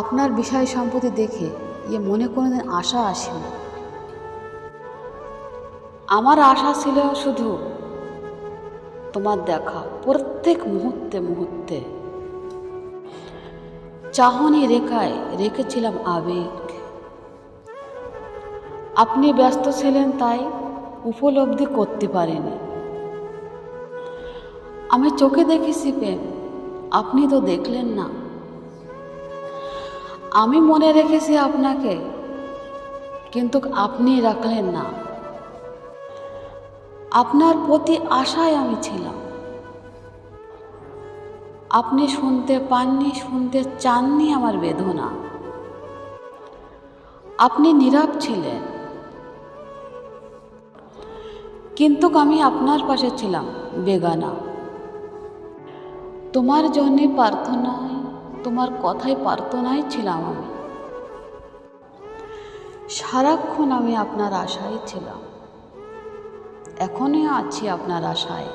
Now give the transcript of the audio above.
আপনার বিষয় সম্পত্তি দেখে ইয়ে মনে কোনোদিন আশা আসেনি। আমার আশা ছিল শুধু তোমার দেখা প্রত্যেক মুহূর্তে মুহূর্তে। চাহনি রেখায় রেখেছিলাম আবেগ। আপনি ব্যস্ত ছিলেন তাই উপলব্ধি করতে পারিনি। আমি চোখে দেখেছি প্রেম, আপনি তো দেখলেন না। আমি মনে রেখেছি আপনাকে, কিন্তু আপনি রাখলেন না। আপনার প্রতি আশায় আমি ছিলাম। আপনি শুনতে পাননি, শুনতে চাননি আমার বেদনা। আপনি নীরব ছিলেন। কিন্তু আমি আপনার পাশে ছিলাম, বেগানা। তোমার জন্যে প্রার্থনায় তোমার কথায় প্রার্থনায় ছিলাম আমি। সারাক্ষণ আমি আপনার আশায় ছিলাম। এখনই আছি আপনার আশায়।